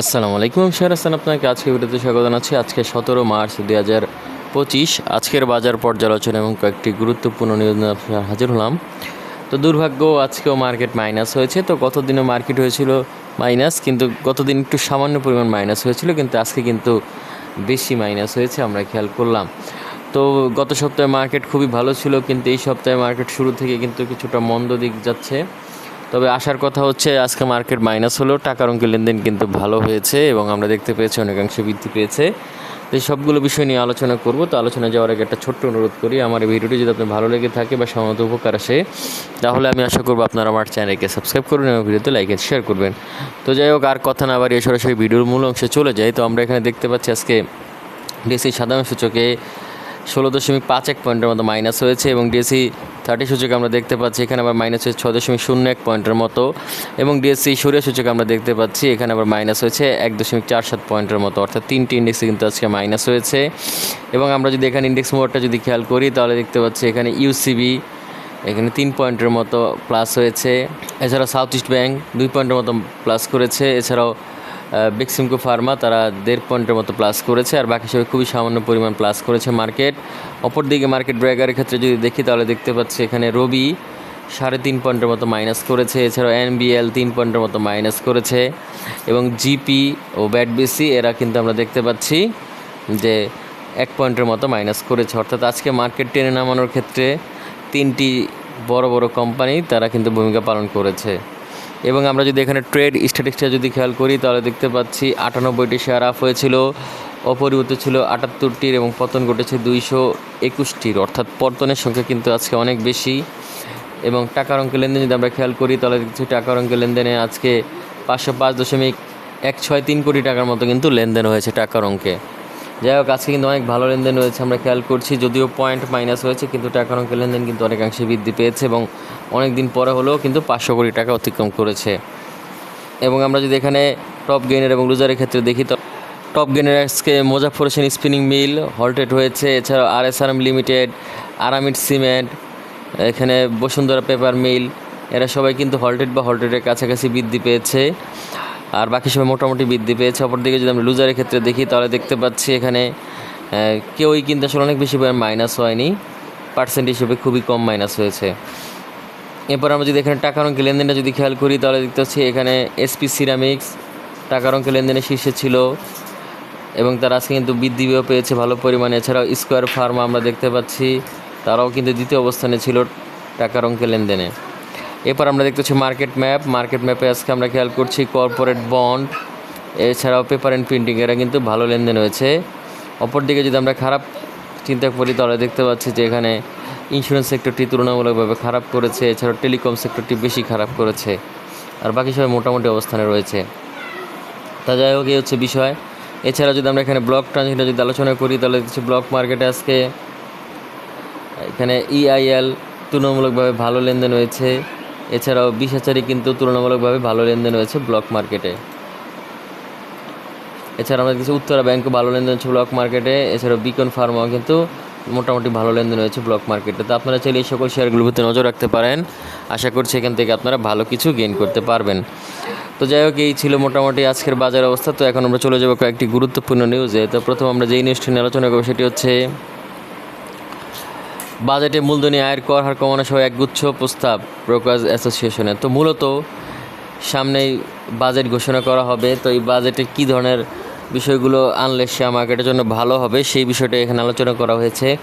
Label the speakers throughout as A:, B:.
A: আসসালামু আলাইকুম শেয়ার হাসান আপনাকে। আজকে ভিডিওতে স্বাগত জানাচ্ছি। আজকে সতেরো মার্চ দুই হাজার পঁচিশ, আজকের বাজার পর্যালোচনা এবং কয়েকটি গুরুত্বপূর্ণ নিউজ নিয়ে আপনার হাজির হলাম। তো দুর্ভাগ্য, আজকেও মার্কেট মাইনাস হয়েছে। তো গতদিনও মার্কেট হয়েছিল মাইনাস, কিন্তু গতদিন একটু সামান্য পরিমাণ মাইনাস হয়েছিল, কিন্তু আজকে কিন্তু বেশি মাইনাস হয়েছে, আমরা খেয়াল করলাম। তো গত সপ্তাহে মার্কেট খুবই ভালো ছিল, কিন্তু এই সপ্তাহে মার্কেট শুরু থেকে কিন্তু কিছুটা মন্দ দিক যাচ্ছে। তবে আসার কথা হচ্ছে, আজকে মার্কেট মাইনাস হলেও টাকার অঙ্কের লেনদেন কিন্তু ভালো হয়েছে এবং আমরা দেখতে পেয়েছি অনেকাংশে বৃদ্ধি পেয়েছে। তো সবগুলো বিষয় নিয়ে আলোচনা করব, তো আলোচনা যাওয়ার আগে একটা ছোট্ট অনুরোধ করি। আমার এই ভিডিওটি যদি আপনার ভালো লেগে থাকে বা সামান্য উপকার আসে, তাহলে আমি আশা করব আপনারা আমার চ্যানেলকে সাবস্ক্রাইব করবেন এবং ভিডিওতে লাইক এন্ড শেয়ার করবেন। তো যাই হোক, আর কথা না বাড়িয়ে সরাসরি ভিডিওর মূল অংশে চলে যাই। তো আমরা এখানে দেখতে পাচ্ছি আজকে ডিএসসি সাধারণ সূচকে ষোলো দশমিক পাঁচ এক পয়েন্টের মতো মাইনাস হয়েছে এবং ডিএসসি থার্টি সূচক আমরা দেখতে পাচ্ছি, এখানে আবার মাইনাস হয়েছে ছয় দশমিক শূন্য এক পয়েন্টের মতো এবং ডিএসসি সূর্য সূচক আমরা দেখতে পাচ্ছি, এখানে আবার মাইনাস হয়েছে এক দশমিক চার সাত পয়েন্টের মতো, অর্থাৎ তিনটি ইন্ডেক্সে কিন্তু আজকে মাইনাস হয়েছে এবং আমরা যদি এখানে ইন্ডেক্স মোডটা যদি খেয়াল করি, তাহলে দেখতে পাচ্ছি এখানে ইউসিবি এখানে তিন পয়েন্টের মতো প্লাস হয়েছে। এছাড়া সাউথ ইস্ট ব্যাংক দুই পয়েন্টের মতো প্লাস করেছে। এছাড়াও বেক্সিমকো ফার্মা তারা দেড় পয়েন্টের মতো প্লাস করেছে, আর বাকি সবাই খুবই সামান্য পরিমাণ প্লাস করেছে মার্কেট অপরদিকে মার্কেট ব্র্যাগারের ক্ষেত্রে যদি দেখি, তাহলে দেখতে পাচ্ছি এখানে রবি সাড়ে তিন পয়েন্টের মতো মাইনাস করেছে, এছাড়াও এনবিএল তিন পয়েন্টের মতো মাইনাস করেছে, এবং জিপি ও ব্যাটবিসি এরা কিন্তু আমরা দেখতে পাচ্ছি যে এক পয়েন্টের মতো মাইনাস করেছে। অর্থাৎ আজকে মার্কেট টেনে নামানোর ক্ষেত্রে তিনটি বড় বড় কোম্পানি তারা কিন্তু ভূমিকা পালন করেছে। এবং আমরা যদি এখানে ট্রেড স্ট্যাটিক্সটা যদি খেয়াল করি, তাহলে দেখতে পাচ্ছি আটানব্বইটি শেয়ার আপ হয়েছিল, অপরিবর্তিত ছিল আটাত্তরটির এবং পতন ঘটেছে দুইশো একুশটির। অর্থাৎ পতনের সংখ্যা কিন্তু আজকে অনেক বেশি। এবং টাকার অঙ্কের লেনদেন যদি আমরা খেয়াল করি, তাহলে দেখছি টাকার অঙ্কের লেনদেনে আজকে পাঁচশো পাঁচ দশমিক এক ছয় তিন কোটি টাকার মতো কিন্তু লেনদেন হয়েছে টাকার অঙ্কে। যাই হোক, আজকে কিন্তু অনেক ভালো লেনদেন হয়েছে আমরা খেয়াল করছি। যদিও পয়েন্ট মাইনাস হয়েছে, কিন্তু টাকার অঙ্কের লেনদেন কিন্তু অনেকাংশে বৃদ্ধি পেয়েছে এবং অনেক দিন পরে হলেও কিন্তু পাঁচশো কোটি টাকা অতিক্রম করেছে। এবং আমরা যদি এখানে টপ গেইনের এবং লুজারের ক্ষেত্রে দেখি, তো টপ গেইনের আজকে Muzaffar Hossain spinning mill halted হয়েছে। এছাড়াও R S R M limited Aramit cement এখানে বসুন্ধরা পেপার মিল এরা সবাই কিন্তু হল্টেড বা হল্টেডের কাছাকাছি বৃদ্ধি পেয়েছে। আর বাকি সবাই মোটামুটি বৃদ্ধি পেয়েছে। অপরদিকে যদি আমরা লুজারের ক্ষেত্রে দেখি, তাহলে দেখতে পাচ্ছি এখানে কেউই কিন্তু আসলে অনেক বেশি মাইনাস হয়নি। পার্সেন্ট হিসেবে খুবই কম মাইনাস হয়েছে। এরপর আমরা যদি এখানে টাকার অঙ্কে লেনদেনটা যদি খেয়াল করি, তাহলে দেখতে পাচ্ছি এখানে এসপি সিরামিক্স টাকার অঙ্কে লেনদেনের শীর্ষে ছিল এবং তারা আজকে কিন্তু বৃদ্ধিও পেয়েছে ভালো পরিমাণে। এছাড়াও স্কোয়ার ফার্মা আমরা দেখতে পাচ্ছি, তারাও কিন্তু দ্বিতীয় অবস্থানে ছিল টাকার অঙ্কে লেনদেনে। এরপর আমরা দেখতে পাচ্ছি মার্কেট ম্যাপ মার্কেট ম্যাপে আজকে আমরা খেয়াল করছি কর্পোরেট বন্ড এছাড়াও পেপার অ্যান্ড প্রিন্টিং এরা কিন্তু ভালো লেনদেন হয়েছে। অপরদিকে যদি আমরা খারাপ চিন্তা করি, তাহলে দেখতে পাচ্ছি যে এখানে ইন্স্যুরেন্স সেক্টরটি তুলনামূলকভাবে খারাপ করেছে, এছাড়াও টেলিকম সেক্টরটি বেশি খারাপ করেছে, আর বাকি সবাই মোটামুটি অবস্থানে রয়েছে। তা যাই হোক, এই হচ্ছে বিষয়। এছাড়া যদি আমরা এখানে ব্লক ট্রানজিশনটা যদি আলোচনা করি, তাহলে হচ্ছে ব্লক মার্কেটে আজকে এখানে ইআইএল তুলনামূলকভাবে ভালো লেনদেন হয়েছে। এছাড়াও বিশাচারি কিন্তু তুলনামূলকভাবে ভালো লেনদেন হয়েছে ব্লক মার্কেটে। এছাড়া আমাদের কিছু উত্তরা ব্যাংকও ভালো লেনদেন হচ্ছে ব্লক মার্কেটে। এছাড়াও বিকন ফার্মাও কিন্তু মোটামুটি ভালো লেনদেন হয়েছে ব্লক মার্কেটে। তো আপনারা চাইলে এই সকল শেয়ারগুলোর প্রতি নজর রাখতে পারেন। আশা করছি এখান থেকে আপনারা ভালো কিছু গেইন করতে পারবেন। তো যাই হোক, এই ছিল মোটামুটি আজকের বাজার অবস্থা। তো এখন আমরা চলে যাব কয়েকটি গুরুত্বপূর্ণ নিউজে তো প্রথম আমরা যেই নিউজটি নিয়ে আলোচনা করব সেটি হচ্ছে বাজেটে মূলধনী আয়ের কর হার কমানো সহ একগুচ্ছ প্রস্তাব ব্রোকার্স অ্যাসোসিয়েশনে। তো মূলত সামনেই বাজেট ঘোষণা করা হবে। তো এই বাজেটে কী ধরনের বিষয়গুলো আনলে শেয়ার মার্কেটের জন্য ভালো হবে সেই বিষয়টা এখানে আলোচনা করা হয়েছে।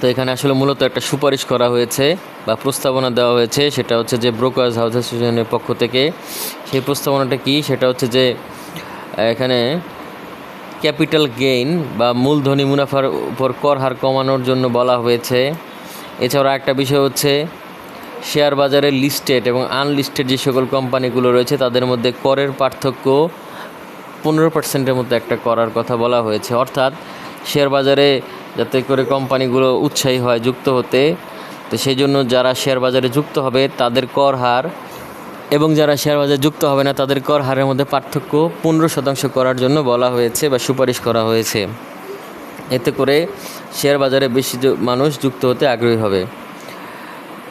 A: তো এখানে আসলে মূলত একটা সুপারিশ করা হয়েছে বা প্রস্তাবনা দেওয়া হয়েছে। সেটা হচ্ছে যে ব্রোকার্স হাউস অ্যাসোসিয়েশনের পক্ষ থেকে। সেই প্রস্তাবনাটা কি? সেটা হচ্ছে যে, এখানে ক্যাপিটাল গেইন বা মূলধনী মুনাফার উপর কর হার কমানোর জন্য বলা হয়েছে। এছাড়া একটা বিষয় হচ্ছে, শেয়ার বাজারে লিস্টেড এবং আনলিস্টেড যে সকল কোম্পানিগুলো রয়েছে, তাদের মধ্যে করের পার্থক্য পনেরো পার্সেন্টের মতো একটা করার কথা বলা হয়েছে। অর্থাৎ, শেয়ার বাজারে যাতে করে কোম্পানিগুলো উৎসাহী হয় যুক্ত হতে, তো সেই জন্য যারা শেয়ার বাজারে যুক্ত হবে, তাদের কর হার এবং যারা শেয়ার বাজারে যুক্ত হবে না, তাদের কর হারের মধ্যে পার্থক্য পনেরো শতাংশ করার জন্য বলা হয়েছে বা সুপারিশ করা হয়েছে। এতে করে শেয়ার বাজারে বেশি মানুষ যুক্ত হতে আগ্রহী হবে।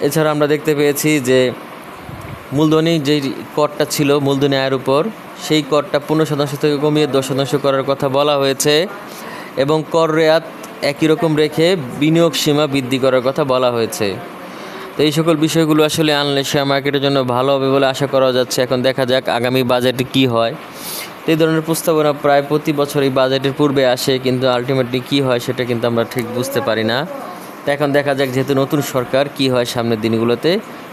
A: এছাড়া আমরা দেখতে পেয়েছি যে মূলধনী যে করটা ছিল, মূলধনী আয়ের উপর, সেই করটা পনেরো শতাংশ থেকে কমিয়ে দশ শতাংশ করার কথা বলা হয়েছে এবং কর রেয়াত একই রকম রেখে বিনিয়োগ সীমা বৃদ্ধি করার কথা বলা হয়েছে। তো এই সকল বিষয়গুলো আসলে আনলে শেয়ার মার্কেটের জন্য ভালো হবে বলে আশা করা যাচ্ছে। এখন দেখা যাক আগামী বাজেটে কি হয়। এই ধরনের প্রস্তাবনা প্রায় প্রতি বছর এই বাজেটের পূর্বে আসে, কিন্তু আলটিমেটলি কি হয় সেটা কিন্তু আমরা ঠিক বুঝতে পারি না। তো এখন দেখা যাক যেহেতু নতুন সরকার কি হয় সামনের দিনগুলোতে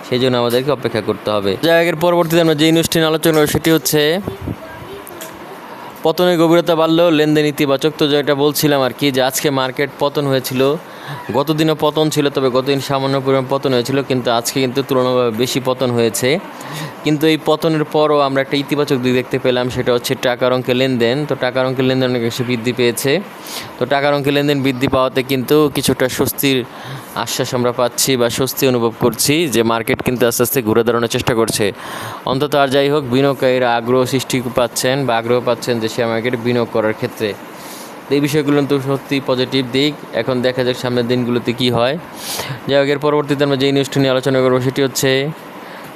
A: সেই জন্য আমাদেরকে অপেক্ষা করতে হবে। জায়গার পরবর্তীতে আমরা যে নিউজটি আলোচনা করব সেটি হচ্ছে, পতনের গভীরতা বাড়লেও লেনদেন ইতিবাচক। তো যেটা বলছিলাম আর কি, যে আজকে মার্কেট পতন হয়েছিল গত দিনও পতন ছিল, তবে গতদিন সামান্য পরিমাণ পতন হয়েছিল, কিন্তু আজকে কিন্তু তুলনাভাবে বেশি পতন হয়েছে। কিন্তু এই পতনের পরও আমরা একটা ইতিবাচক দিক দেখতে পেলাম, সেটা হচ্ছে টাকার অঙ্কে লেনদেন। তো টাকার অঙ্কে লেনদেন অনেক বেশি বৃদ্ধি পেয়েছে। তো টাকার অঙ্কে লেনদেন বৃদ্ধি পাওয়াতে কিন্তু কিছুটা স্বস্তির আশ্বাস আমরা পাচ্ছি বা স্বস্তি অনুভব করছি যে মার্কেট কিন্তু আস্তে আস্তে ঘুরে দাঁড়ানোর চেষ্টা করছে। অন্তত আর যাই হোক, বিনিয়োগকারীরা আগ্রহ সৃষ্টি পাচ্ছেন বা আগ্রহ পাচ্ছেন যে শেয়ার মার্কেটে বিনিয়োগ করার ক্ষেত্রে। তো এই বিষয়গুলো তো সত্যি পজিটিভ দিক। এখন দেখা যাক সামনের দিনগুলোতে কি হয়। যাই হোক, এর পরবর্তীতে আমরা যেই নিউজটি নিয়ে আলোচনা করব সেটি হচ্ছে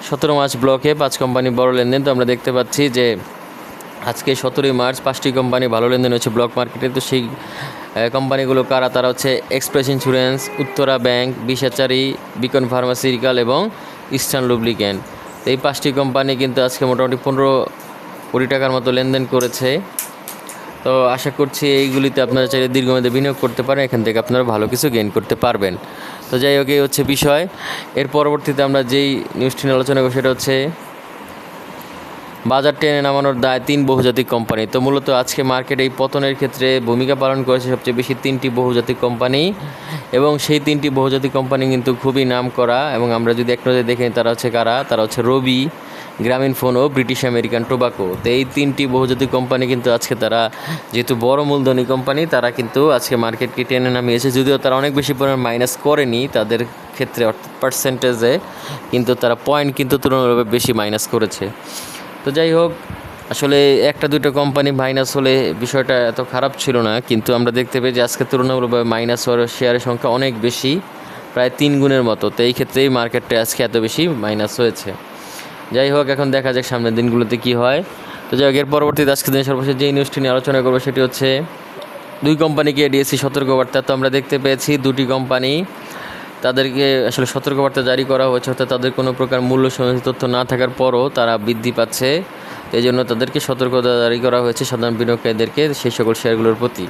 A: সতেরো মার্চ ব্লকে পাঁচ কোম্পানি বড় লেনদেন। তো আমরা দেখতে পাচ্ছি যে আজকে সতেরোই মার্চ পাঁচটি কোম্পানি ভালো লেনদেন হচ্ছে ব্লক মার্কেটে তো সেই কোম্পানিগুলো কারা? তারা হচ্ছে এক্সপ্রেস ইন্স্যুরেন্স উত্তরা ব্যাংক বিশাচারি বিকন ফার্মাসিউটিক্যাল এবং ইস্টার্ন লুব্লিক্যান্ট এই পাঁচটি কোম্পানি কিন্তু আজকে মোটামুটি পনেরো কোটি টাকার মতো লেনদেন করেছে। তো আশা করছি এইগুলিতে আপনারা চাইলে দীর্ঘমেয়াদে বিনিয়োগ করতে পারেন, এখান থেকে আপনারা ভালো কিছু গেইন করতে পারবেন। তো যাই হোক, এই হচ্ছে বিষয়। এর পরবর্তীতে আমরা যেই নিউজটি নিয়ে আলোচনা করব, সেটা হচ্ছে বাজার টেনে নামানোর দায় তিন বহুজাতিক কোম্পানি। তো মূলত আজকে মার্কেটে এই পতনের ক্ষেত্রে ভূমিকা পালন করেছে সবচেয়ে বেশি তিনটি বহুজাতিক কোম্পানি। এবং সেই তিনটি বহুজাতিক কোম্পানি কিন্তু খুবই নাম করা এবং আমরা যদি এক নজরে দেখে তারা হচ্ছে কারা? তারা হচ্ছে রবি। গ্রামীণ ফোন ও ব্রিটিশ আমেরিকান টোবাকো। তো এই তিনটি বহুজাতিক কোম্পানি কিন্তু আজকে তারা, যেহেতু বড় মূলধনী কোম্পানি, তারা কিন্তু আজকে মার্কেটকে টেনে নামিয়েছে। যদিও তারা অনেক বেশি পরিমাণ মাইনাস করেনি, তাদের ক্ষেত্রে অর্থাৎ পার্সেন্টেজে কিন্তু তারা পয়েন্ট কিন্তু তুলনামূলক বেশি মাইনাস করেছে। তো যাই হোক, আসলে একটা দুটো কোম্পানি মাইনাস হলে বিষয়টা এত খারাপ ছিল না, কিন্তু আমরা দেখতে পাই যে আজকে তুলনামূলকভাবে মাইনাস হওয়ার শেয়ারের সংখ্যা অনেক বেশি, প্রায় তিন গুণের মতো। তো এই ক্ষেত্রেই মার্কেটটা আজকে এত বেশি মাইনাস হয়েছে। যাই হোক, এখন দেখা যাক সামনের দিনগুলোতে কি হয়। তো যাই হোক, এর পরবর্তীতে আজকে দিনের সর্বশেষ যে নিউজটি নিয়ে আলোচনা করব সেটি হচ্ছে দুই কোম্পানিকে ডিএসসি সতর্কবার্তা। তো আমরা দেখতে পেয়েছি দুটি কোম্পানি তাদেরকে আসলে সতর্কবার্তা জারি করা হয়েছে, অর্থাৎ তাদের কোনো প্রকার মূল্য সংযোজিত তথ্য না থাকার পরও তারা বৃদ্ধি পাচ্ছে। এই জন্য তাদেরকে সতর্কতা জারি করা হয়েছে সাধারণ বিনিয়োগকারীদেরকে সেই সকল শেয়ারগুলোর প্রতি।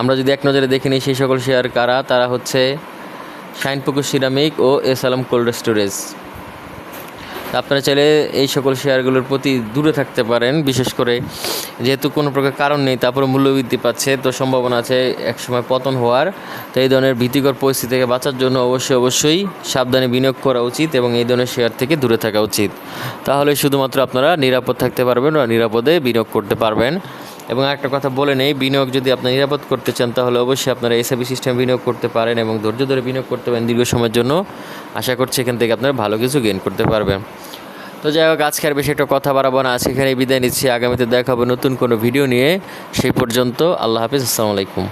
A: আমরা যদি এক নজরে দেখে নিই সেই সকল শেয়ার কারা, তারা হচ্ছে শাইনপুকুর সিরামিক ও এস আলম কোল্ড স্টোরেজ। আপনারা চাইলে এই সকল শেয়ারগুলোর প্রতি দূরে থাকতে পারেন, বিশেষ করে যেহেতু কোনো প্রকার কারণ নেই, তারপরে মূল্যবৃদ্ধি পাচ্ছে, তো সম্ভাবনা আছে একসময় পতন হওয়ার। তো এই ধরনের ভীতিকর পরিস্থিতি থেকে বাঁচার জন্য অবশ্যই অবশ্যই সাবধানে বিনিয়োগ করা উচিত এবং এই ধরনের শেয়ার থেকে দূরে থাকা উচিত। তাহলে শুধুমাত্র আপনারা নিরাপদ থাকতে পারবেন বা নিরাপদে বিনিয়োগ করতে পারবেন। এবং একটা কথা বলে নেই, বিনিয়োগ যদি আপনি নিরাপদ করতে চান, তাহলে অবশ্যই আপনারা এসআবি সিস্টেম বিনিয়োগ করতে পারেন এবং ধৈর্য ধরে বিনিয়োগ করতে পারেন দীর্ঘ সময়ের জন্য। আশা করছি এখান থেকে আপনারা ভালো কিছু গেইন করতে পারবেন। তো যাই হোক, আজকে আর বেশি একটা কথা বাড়াবো না। আজকে এখানে বিদায় নিচ্ছি। আগামীতে দেখাবো নতুন কোনো ভিডিও নিয়ে। সেই পর্যন্ত আল্লাহ হাফিজ, আসসালামু আলাইকুম।